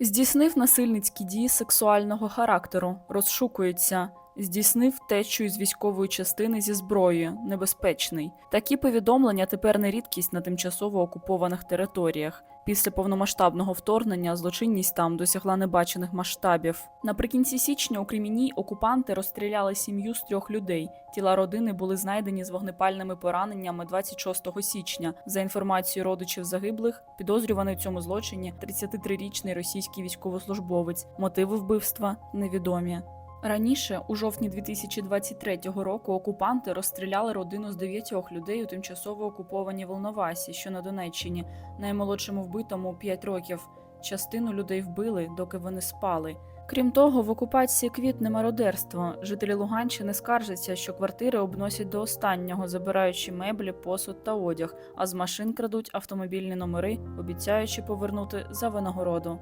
Здійснив насильницькі дії сексуального характеру, розшукується. Здійснив течу із військової частини зі зброєю, небезпечний. Такі повідомлення тепер не рідкість на тимчасово окупованих територіях. Після повномасштабного вторгнення злочинність там досягла небачених масштабів. Наприкінці січня у Кремінній окупанти розстріляли сім'ю з трьох людей. Тіла родини були знайдені з вогнепальними пораненнями 26 січня. За інформацією родичів загиблих, підозрюваний у цьому злочині 33-річний російський військовослужбовець. Мотиви вбивства невідомі. Раніше, у жовтні 2023 року, окупанти розстріляли родину з дев'ятьох людей у тимчасово окупованій Волновасі, що на Донеччині, наймолодшому вбитому 5 років. Частину людей вбили, доки вони спали. Крім того, в окупації квітне мародерство. Жителі Луганщини скаржаться, що квартири обносять до останнього, забираючи меблі, посуд та одяг, а з машин крадуть автомобільні номери, обіцяючи повернути за винагороду.